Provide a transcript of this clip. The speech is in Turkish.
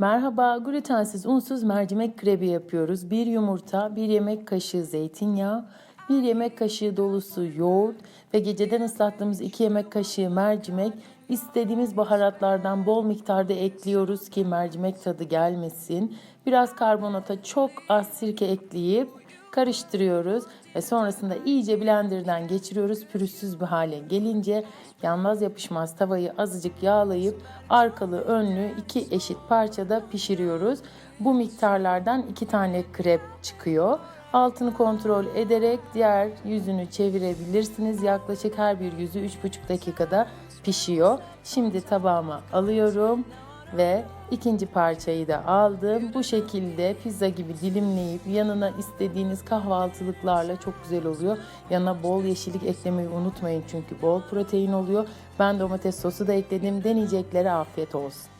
Merhaba, glutensiz unsuz mercimek krebi yapıyoruz. Bir yumurta, bir yemek kaşığı zeytinyağı, bir yemek kaşığı dolusu yoğurt ve geceden ıslattığımız iki yemek kaşığı mercimek. İstediğimiz baharatlardan bol miktarda ekliyoruz ki mercimek tadı gelmesin. Biraz karbonata çok az sirke ekleyip karıştırıyoruz ve sonrasında iyice blenderdan geçiriyoruz. Pürüzsüz bir hale gelince yanmaz yapışmaz tavayı azıcık yağlayıp arkalı önlü iki eşit parçada pişiriyoruz. Bu miktarlardan iki tane krep çıkıyor. Altını kontrol ederek diğer yüzünü çevirebilirsiniz. Yaklaşık her bir yüzü 3,5 dakikada pişiyor. Şimdi tabağıma alıyorum ve ikinci parçayı da aldım. Bu şekilde pizza gibi dilimleyip yanına istediğiniz kahvaltılıklarla çok güzel oluyor. Yanına bol yeşillik eklemeyi unutmayın çünkü bol protein oluyor. Ben domates sosu da ekledim. Deneyeceklere afiyet olsun.